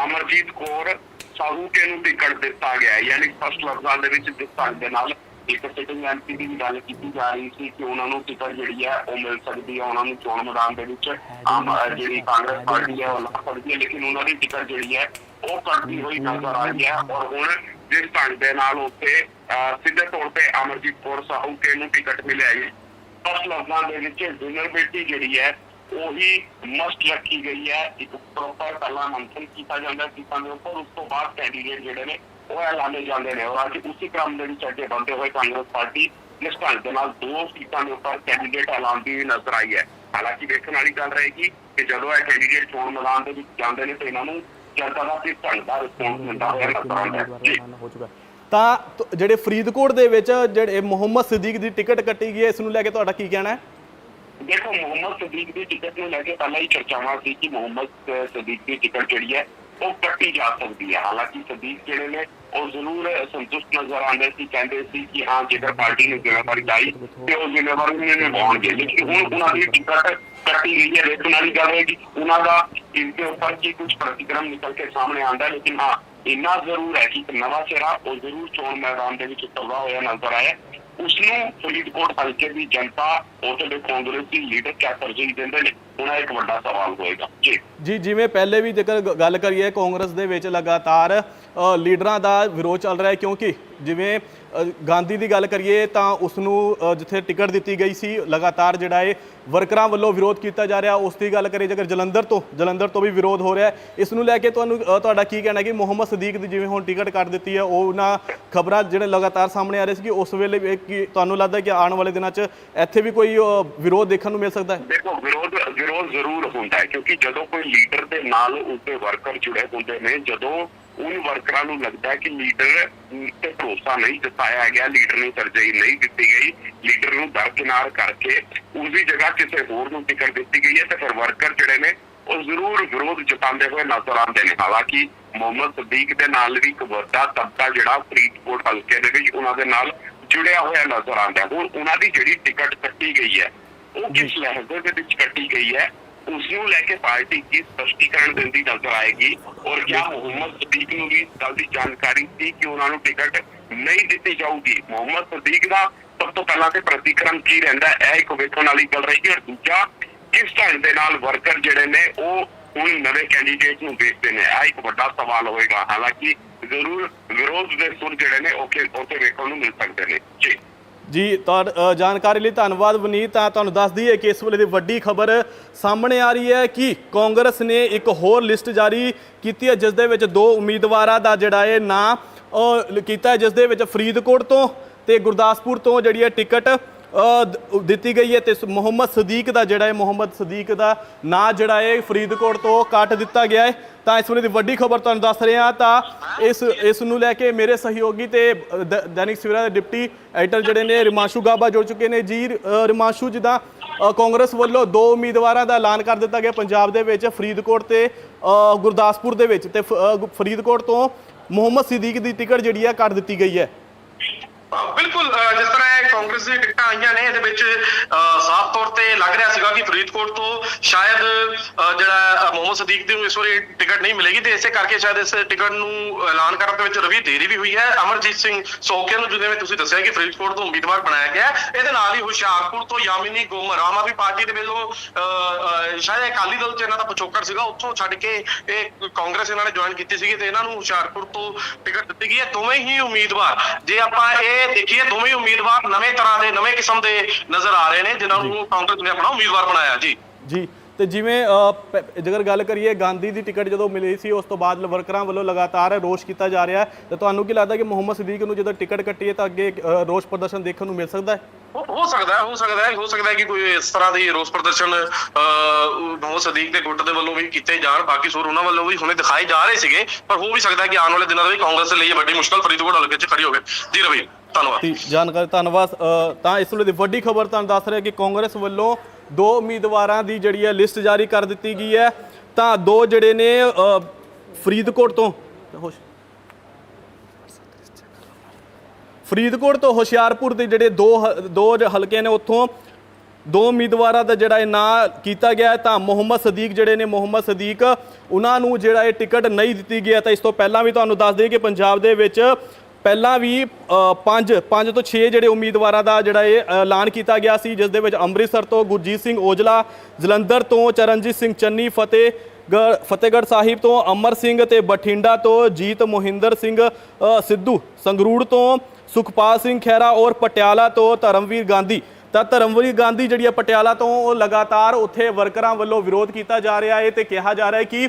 S2: ਅਮਰਜੀਤ ਕੌਰ ਸਾਹੂਕੇ ਨੂੰ ਟਿਕਟ ਦਿੱਤਾ ਗਿਆ ਯਾਨੀ ਫਸਟ ਲਫ਼ਜ਼ਾਂ ਦੇ ਵਿੱਚ ਜਿਸ ਦੇ ਨਾਲ ਇੱਕ ਸਿਟਿੰਗ ਐਮਪੀ ਦੀ ਵੀ ਗੱਲ ਕੀਤੀ ਜਾ ਰਹੀ ਸੀ ਕਿ ਉਹਨਾਂ ਨੂੰ ਟਿਕਟ ਜਿਹੜੀ ਹੈ, ਉਹ ਮਿਲ ਸਕਦੀ ਹੈ। ਉਹਨਾਂ ਨੂੰ ਚੋਣ ਮੈਦਾਨ ਦੇ ਵਿੱਚ ਆਮ ਜਿਹੜੀ ਕਾਂਗਰਸ ਪਾਰਟੀ ਹੈ, ਉਹ ਲਾ ਸਕਦੀ ਹੈ। ਲੇਕਿਨ ਉਹਨਾਂ ਦੀ ਟਿਕਟ ਜਿਹੜੀ ਹੈ, ਉਹ ਕੱਟਦੀ ਹੋਈ ਨਜ਼ਰ ਆ ਰਹੀ ਹੈ। ਔਰ ਹੁਣ ਜਿਸ ਢੰਗ ਦੇ ਨਾਲ ਉੱਥੇ, ਅਹ, ਸਿੱਧੇ ਤੌਰ ਤੇ ਅਮਰਜੀਤ ਕੌਰ ਸਾਹੂਕੇ ਨੂੰ ਟਿਕਟ ਮਿਲਿਆ ਹੈ ਫਸਟ ਲਫ਼ਜ਼ਾਂ ਦੇ ਵਿੱਚ ਜਨਰੇਬਿਲਟੀ ਜਿਹੜੀ ਹੈ, ਉਹੀ ਮਸਟ ਰੱਖੀ ਗਈ ਹੈ। ਇੱਕ ਪ੍ਰੋਪਰ ਪਹਿਲਾਂ ਮੰਥਨ ਕੀਤਾ ਜਾਂਦਾ ਸੀਟਾਂ ਦੇ ਉੱਪਰ ਉਸ ਤੋਂ ਬਾਅਦ ਕੈਂਡੀਡੇਟ ਜਿਹੜੇ ਨੇ, ਉਹ ਐਲਾਨੇ ਜਾਂਦੇ ਨੇ। ਔਰ ਅੱਜ ਉਸੇ ਕ੍ਰਮ ਦੇ ਵਿੱਚ ਅੱਗੇ ਵਧਦੇ ਹੋਏ ਕਾਂਗਰਸ ਪਾਰਟੀ ਜਿਸ ਢੰਗ ਦੇ ਨਾਲ ਦੋ ਸੀਟਾਂ ਦੇ ਉੱਪਰ ਕੈਂਡੀਡੇਟ ਐਲਾਨਦੀ ਨਜ਼ਰ ਆਈ ਹੈ। ਹਾਲਾਂਕਿ ਵੇਖਣ ਵਾਲੀ ਗੱਲ ਰਹੇਗੀ ਕਿ ਜਦੋਂ ਇਹ ਕੈਂਡੀਡੇਟ ਚੋਣ ਮੈਦਾਨ ਦੇ ਵਿੱਚ ਜਾਂਦੇ ਨੇ, ਤੇ ਇਹਨਾਂ ਨੂੰ ਜਨਤਾ ਦਾ ਕਿਸ ਢੰਗ ਰਿਸਪੌਂਸ ਮਿਲਦਾ ਹੋਇਆ ਨਜ਼ਰ ਹੈ ਜੀ
S1: ਹੋ ਚੁੱਕਾ ਤਾਂ ਤ- ਜਿਹੜੇ ਫਰੀਦਕੋਟ ਦੇ ਵਿੱਚ ਜਿਹੜੇ ਮੁਹੰਮਦ ਸਦੀਕ ਦੀ ਟਿਕਟ ਕੱਟੀ ਗਈ ਹੈ ਇਸ ਨੂੰ ਲੈ ਕੇ ਤੁਹਾਡਾ ਕੀ ਕਹਿਣਾ ਹੈ?
S2: ਦੇਖੋ ਮੁਹੰਮਦ ਸਦੀਕ ਦੀ ਟਿਕਟ ਨੂੰ ਲੈ ਕੇ ਪਹਿਲਾਂ ਹੀ ਚਰਚਾਵਾਂ ਸੀ ਕਿ ਮੁਹੰਮਦ ਅਹ, ਸਦੀਕ ਦੀ ਟਿਕਟ ਜਿਹੜੀ ਹੈ ਉਹ ਕੱਟੀ ਜਾ ਸਕਦੀ ਹੈ। ਹਾਲਾਂਕਿ ਸਦੀਕ ਜਿਹੜੇ ਨੇ, ਉਹ ਜ਼ਰੂਰ ਸੰਤੁਸ਼ਟ ਨਜ਼ਰ ਆਉਂਦੇ ਸੀ, ਕਹਿੰਦੇ ਸੀ ਕਿ ਹਾਂ, ਜੇਕਰ ਪਾਰਟੀ ਨੇ ਜ਼ਿੰਮੇਵਾਰੀ ਲਾਈ, ਤੇ ਉਹ ਜ਼ਿੰਮੇਵਾਰੀ ਨੂੰ ਨਿਭਾਉਣਗੇ ਲੇਕਿਨ ਹੁਣ ਉਹਨਾਂ ਦੀ ਟਿਕਟ ਕੱਟੀ ਗਈ ਹੈ, ਦੇਖਣ ਵਾਲੀ ਗੱਲ ਹੈ ਕਿ ਉਹਨਾਂ ਦਾ ਇਸ ਦੇ ਉੱਪਰ ਕੀ ਕੁਝ ਪ੍ਰਤੀਕਰਮ ਨਿਕਲ ਕੇ ਸਾਹਮਣੇ ਆਉਂਦਾ ਲੇਕਿਨ ਹਾਂ, ਇੰਨਾ ਜ਼ਰੂਰ ਹੈ ਕਿ ਇੱਕ ਨਵਾਂ ਚਿਹਰਾ ਉਹ ਜ਼ਰੂਰ ਚੋਣ ਮੈਦਾਨ ਦੇ ਵਿੱਚ ਉਤਰਦਾ ਹੋਇਆ ਨਜ਼ਰ ਆਇਆ ਉਸ ਨੂੰ ਫਰੀਦਕੋਟ ਹਲਕੇ ਦੀ ਜਨਤਾ ਉਹਦੇ ਦੇ ਕਾਂਗਰਸੀ ਲੀਡਰ ਕਿਆ ਤਰਜੀਹ ਦਿੰਦੇ ਨੇ ਉਹਨਾਂ ਇੱਕ ਵੱਡਾ ਸਵਾਲ ਹੋਏਗਾ। ਜੀ।
S1: ਜੀ ਜਿਵੇਂ ਪਹਿਲੇ ਵੀ ਜੇਕਰ ਗੱਲ ਕਰੀਏ ਕਾਂਗਰਸ ਦੇ ਵਿੱਚ ਲਗਾਤਾਰ ਲੀਡਰਾਂ ਦਾ ਵਿਰੋਧ ਚੱਲ ਰਿਹਾ ਹੈ ਕਿਉਂਕਿ ਜਿਵੇਂ ਗਾਂਧੀ ਦੀ ਗੱਲ ਕਰੀਏ ਤਾਂ ਉਸ ਨੂੰ ਜਿੱਥੇ ਟਿਕਟ ਦਿੱਤੀ ਗਈ ਸੀ ਲਗਾਤਾਰ ਜਿਹੜਾ ਹੈ ਵਰਕਰਾਂ ਵੱਲੋਂ ਵਿਰੋਧ ਕੀਤਾ ਜਾ ਰਿਹਾ ਉਸ ਦੀ ਗੱਲ ਕਰੀਏ ਜੇਕਰ ਜਲੰਧਰ ਤੋਂ ਜਲੰਧਰ ਤੋਂ ਵੀ ਵਿਰੋਧ ਹੋ ਰਿਹਾ ਹੈ ਇਸ ਨੂੰ ਲੈ ਕੇ ਤੁਹਾਨੂੰ ਤੁਹਾਡਾ ਕੀ ਕਹਿਣਾ ਹੈ ਕਿ ਮੁਹੰਮਦ ਸਦੀਕ ਦੀ ਜਿਵੇਂ ਹੁਣ ਟਿਕਟ ਕੱਟ ਦਿੱਤੀ ਹੈ ਉਹ ਨਾ ਖਬਰਾਂ ਜਿਹੜੇ ਲਗਾਤਾਰ ਸਾਹਮਣੇ ਆ ਰਹੇ ਸੀ ਕਿ ਉਸ ਵੇਲੇ ਤੁਹਾਨੂੰ ਲੱਗਦਾ ਕਿ ਆਉਣ ਵਾਲੇ ਦਿਨਾਂ 'ਚ ਇੱਥੇ ਵੀ ਕੋਈ ਵਿਰੋਧ ਦੇਖਣ ਨੂੰ ਮਿਲ ਸਕਦਾ ਹੈ?
S2: ਦੇਖੋ ਵਿਰੋਧ ਵਿਰੋਧ ਜ਼ਰੂਰ ਹੁੰਦਾ ਹੈ, ਕਿਉਂਕਿ ਜਦੋਂ ਕੋਈ ਲੀਡਰ ਦੇ ਨਾਲ ਉਸਦੇ ਵਰਕਰ ਜੁੜੇ ਹੁੰਦੇ ਨੇ, ਜਦੋਂ ਉਨ ਵਰਕਰਾਂ ਨੂੰ ਲੱਗਦਾ ਹੈ ਕਿ ਲੀਡਰ ਤੇ ਭਰੋਸਾ ਨਹੀਂ ਜਤਾਇਆ ਗਿਆ, ਲੀਡਰ ਨੂੰ ਤਰਜੀਹ ਨਹੀਂ ਦਿੱਤੀ ਗਈ, ਲੀਡਰ ਨੂੰ ਦਰਕਿਨਾਰ ਕਰਕੇ ਉਸ ਦੀ ਜਗ੍ਹਾ ਕਿਸੇ ਹੋਰ ਨੂੰ ਟਿਕਟ ਦਿੱਤੀ ਗਈ ਹੈ, ਤੇ ਫਿਰ ਵਰਕਰ ਜਿਹੜੇ ਨੇ, ਉਹ ਜ਼ਰੂਰ ਵਿਰੋਧ ਜਤਾਉਂਦੇ ਹੋਏ ਨਜ਼ਰ ਆਉਂਦੇ ਨੇ। ਹਾਲਾਂਕਿ ਮੁਹੰਮਦ ਸਦੀਕ ਦੇ ਨਾਲ ਵੀ ਇੱਕ ਵੱਡਾ ਤਬਕਾ ਜਿਹੜਾ ਫਰੀਦਕੋਟ ਹਲਕੇ ਦੇ ਵਿੱਚ ਉਹਨਾਂ ਦੇ ਨਾਲ ਜੁੜਿਆ ਹੋਇਆ ਨਜ਼ਰ ਆਉਂਦਾ ਹੁਣ ਉਹਨਾਂ ਦੀ ਜਿਹੜੀ ਟਿਕਟ ਕੱਟੀ ਗਈ ਹੈ ਉਹ ਕਿਸ ਲਹਿਜ਼ੇ ਦੇ ਵਿੱਚ ਕੱਟੀ ਗਈ ਹੈ ਉਸ ਨੂੰ ਲੈ ਕੇ ਪਾਰਟੀ ਕੀ ਸਪਸ਼ਟੀਕਰਨ ਦਿੰਦੀ ਨਜ਼ਰ ਆਏਗੀ। ਔਰ ਕਿਆ ਮੁਹੰਮਦ ਸਦੀਕ ਨੂੰ ਵੀ ਇਸ ਗੱਲ ਦੀ ਜਾਣਕਾਰੀ ਸੀ ਕਿ ਉਹਨਾਂ ਨੂੰ ਟਿਕਟ ਨਹੀਂ ਦਿੱਤੀ ਜਾਊਗੀ। ਮੁਹੰਮਦ ਸਦੀਕ ਦਾ ਸਭ ਤੋਂ ਪਹਿਲਾਂ ਤੇ ਪ੍ਰਤੀਕਰਮ ਕੀ ਰਹਿੰਦਾ ਹੈ, ਇਹ ਇੱਕ ਵੇਖਣ ਵਾਲੀ ਗੱਲ ਰਹੀ ਹੈ। ਦੂਜਾ ਕਿਸ ਢੰਗ ਦੇ ਨਾਲ ਵਰਕਰ ਜਿਹੜੇ ਨੇ ਉਹ ਹੁਣ ਨਵੇਂ ਕੈਂਡੀਡੇਟ ਨੂੰ ਦੇਖਦੇ ਨੇ? ਇਹ ਇੱਕ ਵੱਡਾ ਸਵਾਲ ਹੋਏਗਾ। ਹਾਲਾਂਕਿ ਜ਼ਰੂਰ ਵਿਰੋਧ ਦੇ ਸੁਰ ਜਿਹੜੇ ਨੇ ਉਹ ਉੱਥੇ ਵੇਖਣ ਨੂੰ ਮਿਲ ਸਕਦੇ ਨੇ। ਜੀ।
S1: ਜੀ ਤੁਹਾਡ ਜਾਣਕਾਰੀ ਲਈ ਧੰਨਵਾਦ ਵਨੀਤ ਤਾਂ ਤੁਹਾਨੂੰ ਦੱਸ ਦਈਏ ਕਿ ਇਸ ਵੇਲੇ ਦੀ ਵੱਡੀ ਖਬਰ ਸਾਹਮਣੇ ਆ ਰਹੀ ਹੈ ਕਿ ਕਾਂਗਰਸ ਨੇ ਇੱਕ ਹੋਰ ਲਿਸਟ ਜਾਰੀ ਕੀਤੀ ਹੈ ਜਿਸ ਦੇ ਵਿੱਚ ਦੋ ਉਮੀਦਵਾਰਾਂ ਦਾ ਜਿਹੜਾ ਇਹ ਨਾਂ ਅ, ਕੀਤਾ ਜਿਸ ਦੇ ਵਿੱਚ ਫਰੀਦਕੋਟ ਤੋਂ ਤੇ ਗੁਰਦਾਸਪੁਰ ਤੋਂ ਜਿਹੜੀ ਹੈ ਟਿਕਟ ਦਿੱਤੀ ਗਈ ਹੈ ਤੇ ਸ- ਮੁਹੰਮਦ ਸਦੀਕ ਦਾ ਜਿਹੜਾ ਹੈ ਮੁਹੰਮਦ ਸਦੀਕ ਦਾ ਨਾਂ ਜਿਹੜਾ ਹੈ ਫਰੀਦਕੋਟ ਤੋਂ ਕੱਟ ਦਿੱਤਾ ਗਿਆ ਹੈ। ਤਾਂ ਇਸ ਵੇਲੇ ਦੀ ਵੱਡੀ ਖਬਰ ਤੁਹਾਨੂੰ ਦੱਸ ਰਹੇ ਹਾਂ ਤਾਂ ਇਸ ਇਸ ਨੂੰ ਲੈ ਕੇ ਮੇਰੇ ਸਹਿਯੋਗੀ ਤੇ ਅ, ਦੈਨਿਕ ਸਵੇਰਾ ਦੇ ਡਿਪਟੀ ਐਡੀਟਰ ਜਿਹੜੇ ਨੇ ਰਿਮਾਸ਼ੂ ਗਾਬਾ ਜੁੜ ਚੁੱਕੇ ਨੇ। ਜੀ ਰਿਮਾਸ਼ੂ ਜਿੱਦਾਂ ਕਾਂਗਰਸ ਵੱਲੋਂ ਦੋ ਉਮੀਦਵਾਰਾਂ ਦਾ ਐਲਾਨ ਕਰ ਦਿੱਤਾ ਗਿਆ ਪੰਜਾਬ ਦੇ ਵਿੱਚ ਫਰੀਦਕੋਟ ਤੇ ਗੁਰਦਾਸਪੁਰ ਦੇ ਵਿੱਚ ਤੇ ਫ- ਫਰੀਦਕੋਟ ਤੋਂ ਮੁਹੰਮਦ ਸਦੀਕ ਦੀ ਟਿਕਟ ਜਿਹੜੀ ਹੈ ਕੱਟ ਦਿੱਤੀ ਗਈ ਹੈ
S3: ਬਿਲਕੁਲ ਅਹ ਜਿਸ ਤਰ੍ਹਾਂ ਇਹ ਕਾਂਗਰਸ ਦੀਆਂ ਟਿਕਟਾਂ ਆਈਆਂ ਨੇ ਇਹਦੇ ਵਿੱਚ ਅਹ ਸਾਫ਼ ਤੌਰ ਤੇ ਲੱਗ ਰਿਹਾ ਸੀਗਾ ਕਿ ਫਰੀਦਕੋਟ ਤੋਂ ਸ਼ਾਇਦ ਜਿਹੜਾ ਮੁਹੰਮਦ ਸਦੀਕ ਦੀ ਨੂੰ ਇਸ ਵਾਰੀ ਟਿਕਟ ਨਹੀਂ ਮਿਲੇਗੀ ਤੇ ਇਸੇ ਕਰਕੇ ਸ਼ਾਇਦ ਇਸ ਟਿਕਟ ਨੂੰ ਐਲਾਨ ਕਰਨ ਦੇ ਵਿੱਚ ਰਵੀ ਦੇਰੀ ਵੀ ਹੋਈ ਹੈ। ਅਮਰਜੀਤ ਸਿੰਘ ਸੋਕਿਆ ਨੂੰ ਜਿਵੇਂ ਤੁਸੀਂ ਦੱਸਿਆ ਕਿ ਫਰੀਦਕੋਟ ਤੋਂ ਉਮੀਦਵਾਰ ਬਣਾਇਆ ਗਿਆ ਇਹਦੇ ਨਾਲ ਹੀ ਹੁਸ਼ਿਆਰਪੁਰ ਤੋਂ ਯਾਮਿਨੀ ਗੋਮਰ ਆਮ ਆਦਮੀ ਪਾਰਟੀ ਦੇ ਵੱਲੋਂ ਅਹ, ਸ਼ਾਇਦ ਅਕਾਲੀ ਦਲ ਚ ਇਹਨਾਂ ਦਾ ਪਿਛੋਕੜ ਸੀਗਾ ਉੱਥੋਂ ਛੱਡ ਕੇ ਇਹ ਕਾਂਗਰਸ ਇਹਨਾਂ ਨੇ ਜੁਆਇਨ ਕੀਤੀ ਸੀਗੀ ਤੇ ਇਹਨਾਂ ਨੂੰ ਹੁਸ਼ਿਆਰਪੁਰ ਤੋਂ ਟਿਕਟ ਦਿੱਤੀ ਗਈ ਹੈ। ਦੋਵੇਂ ਹੀ ਉਮੀਦਵਾਰ ਜੇ ਆਪਾਂ ਇਹ ਦੇਖੀਏ ਦੋਵੇਂ ਉਮੀਦਵਾਰ ਨਵੇਂ ਤਰ੍ਹਾਂ ਦੇ ਨਵੇਂ ਕਿਸਮ ਦੇ ਨਜ਼ਰ ਆ ਰਹੇ ਨੇ ਜਿਨ੍ਹਾਂ ਨੂੰ ਕਾਂਗਰਸ ਨੇ ਆਪਣਾ ਉਮੀਦਵਾਰ ਬਣਾਇਆ ਜੀ।
S1: ਜੀ ਤੇ ਜਿਵੇਂ ਜੇਕਰ ਗੱਲ ਕਰੀਏ ਗਾਂਧੀ ਦੀ ਟਿਕਟ ਜਦੋਂ ਮਿਲੀ ਸੀ ਉਸ ਤੋਂ ਬਾਅਦ ਵਰਕਰਾਂ ਵੱਲੋਂ ਲਗਾਤਾਰ ਰੋਸ਼ ਕੀਤਾ ਜਾ ਰਿਹਾ ਹੈ। ਤੇ ਤੁਹਾਨੂੰ ਕੀ ਲੱਗਦਾ ਕਿ ਮੁਹੰਮਦ ਸਦੀਕ ਨੂੰ ਜਦੋਂ ਟਿਕਟ ਕੱਟੀ ਹੈ ਤਾਂ ਅੱਗੇ ਰੋਸ਼ ਪ੍ਰਦਰਸ਼ਨ ਦੇਖਣ ਨੂੰ ਮਿਲ ਸਕਦਾ ਹੈ?
S3: ਹੋ ਸਕਦਾ ਹੈ ਹੋ ਸਕਦਾ ਹੈ ਹੋ ਸਕਦਾ ਹੈ ਕਿ ਕੋਈ ਇਸ ਤਰ੍ਹਾਂ ਦੀ ਰੋਸ ਪ੍ਰਦਰਸ਼ਨ ਮੁਹੰਮਦ ਸਦੀਕ ਦੇ ਗੁੱਟ ਦੇ ਵੱਲੋਂ ਵੀ ਕੀਤੇ ਜਾਣ ਬਾਕੀ ਸੂਰ ਉਹਨਾਂ ਵੱਲੋਂ ਵੀ ਹੁਣੇ ਦਿਖਾਏ ਜਾ ਰਹੇ ਸੀਗੇ। ਪਰ ਹੋ ਵੀ ਸਕਦਾ ਹੈ ਕਿ ਆਉਣ ਵਾਲੇ ਦਿਨਾਂ ਦੇ ਵਿੱਚ ਕਾਂਗਰਸ ਲਈ ਇਹ ਵੱਡੀ ਮੁਸ਼ਕਲ ਫਰੀਦਕੋਟ ਹਲਕੇ 'ਚ ਖੜੀ ਹੋਵੇ ਜੀ ਰਵੀ ਧੰਨਵਾਦ।
S1: ਦੀ ਜਾਣਕਾਰੀ ਧੰਨਵਾਦ। ਅ, ਤਾਂ ਇਸ ਵੇਲੇ ਦੀ ਵੱਡੀ ਖਬਰ ਤੁਹਾਨੂੰ ਦੱਸ ਰਿਹਾ ਕਿ ਕਾਂਗਰਸ ਵੱਲੋਂ ਦੋ ਉਮੀਦਵਾਰਾਂ ਦੀ ਜਿਹੜੀ ਹੈ ਲਿਸਟ ਜਾਰੀ ਕਰ ਦਿੱਤੀ ਗਈ ਹੈ। ਤਾਂ ਦੋ ਜਿਹੜੇ ਨੇ ਅ, ਫਰੀਦਕੋਟ ਤੋਂ ਹੋਸ਼- ਫਰੀਦਕੋਟ ਤੋਂ ਹੁਸ਼ਿਆਰਪੁਰ ਦੇ ਜਿਹੜੇ ਦੋ ਹ- ਦੋ ਜ- ਹਲਕੇ ਨੇ ਉੱਥੋਂ ਦੋ ਉਮੀਦਵਾਰਾਂ ਦਾ ਜਿਹੜਾ ਇਹ ਨਾਂ ਕੀਤਾ ਗਿਆ ਹੈ। ਤਾਂ ਮੁਹੰਮਦ ਸਦੀਕ ਜਿਹੜੇ ਨੇ ਮੁਹੰਮਦ ਸਦੀਕ ਉਹਨਾਂ ਨੂੰ ਜਿਹੜਾ ਇਹ ਟਿਕਟ ਨਹੀਂ ਦਿੱਤੀ ਗਈ ਹੈ। ਤਾਂ ਇਸ ਤੋਂ ਪਹਿਲਾਂ ਵੀ ਤੁਹਾਨੂੰ ਦੱਸ ਦਈਏ ਕਿ ਪੰਜਾਬ ਦੇ ਵਿੱਚ ਪਹਿਲਾਂ ਵੀ 5 5 ਤੋਂ 6 ਜਿਹੜੇ ਉਮੀਦਵਾਰਾਂ ਦਾ ਜਿਹੜਾ ਇਹ ਐਲਾਨ ਕੀਤਾ ਗਿਆ ਸੀ, ਜਿਸ ਦੇ ਵਿੱਚ ਅੰਮ੍ਰਿਤਸਰ ਤੋਂ ਗੁਰਜੀਤ ਸਿੰਘ ਔਜਲਾ, ਜਲੰਧਰ ਤੋਂ ਚਰਨਜੀਤ ਸਿੰਘ ਚੰਨੀ ਫਤਿਹ ਫਤਿਹਗੜ੍ਹ ਸਾਹਿਬ ਤੋਂ ਅਮਰ ਸਿੰਘ ਤੇ ਬਠਿੰਡਾ ਤੋਂ ਜੀਤ ਮੋਹਿੰਦਰ ਸਿੰਘ ਸਿੱਧੂ, ਸੰਗਰੂਰ ਤੋਂ ਸੁਖਪਾਲ ਸਿੰਘ ਖਹਿਰਾ ਔਰ ਪਟਿਆਲਾ ਤੋਂ ਧਰਮਵੀਰ ਗਾਂਧੀ। ਤਾਂ ਧਰਮਵੀਰ ਗਾਂਧੀ ਜਿਹੜੀ ਹੈ ਪਟਿਆਲਾ ਤੋਂ, ਉਹ ਲਗਾਤਾਰ ਉੱਥੇ ਵਰਕਰਾਂ ਵੱਲੋਂ ਵਿਰੋਧ ਕੀਤਾ ਜਾ ਰਿਹਾ ਹੈ ਤੇ ਕਿਹਾ ਜਾ ਰਿਹਾ ਹੈ ਕਿ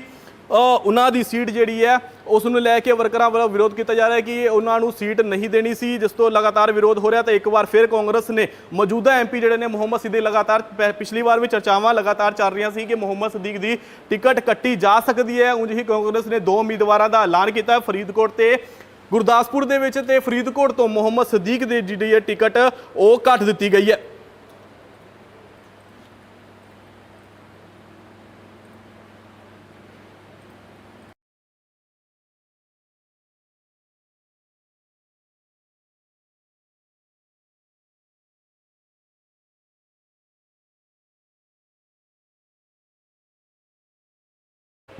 S1: ਉਹਨਾਂ ਦੀ ਸੀਟ ਜਿਹੜੀ ਹੈ ਉਸ ਨੂੰ ਲੈ ਕੇ ਵਰਕਰਾਂ ਵੱਲੋਂ ਵਿਰੋਧ ਕੀਤਾ ਜਾ ਰਿਹਾ ਹੈ ਕਿ ਉਹਨਾਂ ਨੂੰ ਸੀਟ ਨਹੀਂ ਦੇਣੀ ਸੀ ਜਿਸ ਤੋਂ ਲਗਾਤਾਰ ਵਿਰੋਧ ਹੋ ਰਿਹਾ ਤਾਂ ਇੱਕ ਵਾਰ ਫਿਰ ਕਾਂਗਰਸ ਨੇ ਮੌਜੂਦਾ ਐਮਪੀ ਜਿਹੜੇ ਨੇ ਮੁਹੰਮਦ ਸਦੀਕ ਲਗਾਤਾਰ ਪ- ਪਿਛਲੀ ਵਾਰ ਵੀ ਚਰਚਾਵਾਂ ਲਗਾਤਾਰ ਚੱਲ ਰਹੀਆਂ ਸੀ ਕਿ ਮੁਹੰਮਦ ਸਦੀਕ ਦੀ ਟਿਕਟ ਕੱਟੀ ਜਾ ਸਕਦੀ ਹੈ। ਉਂਝ ਹੀ ਕਾਂਗਰਸ ਨੇ ਦੋ ਉਮੀਦਵਾਰਾਂ ਦਾ ਐਲਾਨ ਕੀਤਾ ਹੈ, ਫਰੀਦਕੋਟ ਤੇ ਗੁਰਦਾਸਪੁਰ ਦੇ ਵਿੱਚ ਤੇ ਫਰੀਦਕੋਟ ਤੋਂ ਮੁਹੰਮਦ ਸਦੀਕ ਦੀ ਜਿਹੜੀ ਹੈ ਟਿਕਟ ਉਹ ਕੱਟ ਦਿੱਤੀ ਗਈ ਹੈ।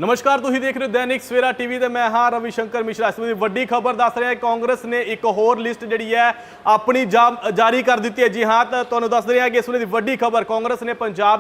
S1: ਨਮਸਕਾਰ, ਤੁਸੀਂ ਦੇਖ ਰਹੇ ਹੋ ਦੈਨਿਕ ਸਵੇਰਾ ਟੀਵੀ ਤੇ ਮੈਂ ਹਾਂ ਰਵੀ ਸ਼ੰਕਰ ਮਿਸ਼ਰਾ। ਇਸ ਵੇਲੇ ਦੀ ਵੱਡੀ ਖਬਰ ਦੱਸ ਰਿਹਾ ਕਾਂਗਰਸ ਨੇ ਇੱਕ ਹੋਰ ਲਿਸਟ ਜਿਹੜੀ ਹੈ, ਆਪਣੀ ਜਾ- ਜਾਰੀ ਕਰ ਦਿੱਤੀ ਹੈ। ਜੀ ਹਾਂ, ਤਾਂ ਤੁਹਾਨੂੰ ਦੱਸ ਰਿਹਾ ਕਿ ਇਸ ਵੇਲੇ ਦੀ ਵੱਡੀ ਖਬਰ ਕਾਂਗਰਸ ਨੇ ਪੰਜਾਬ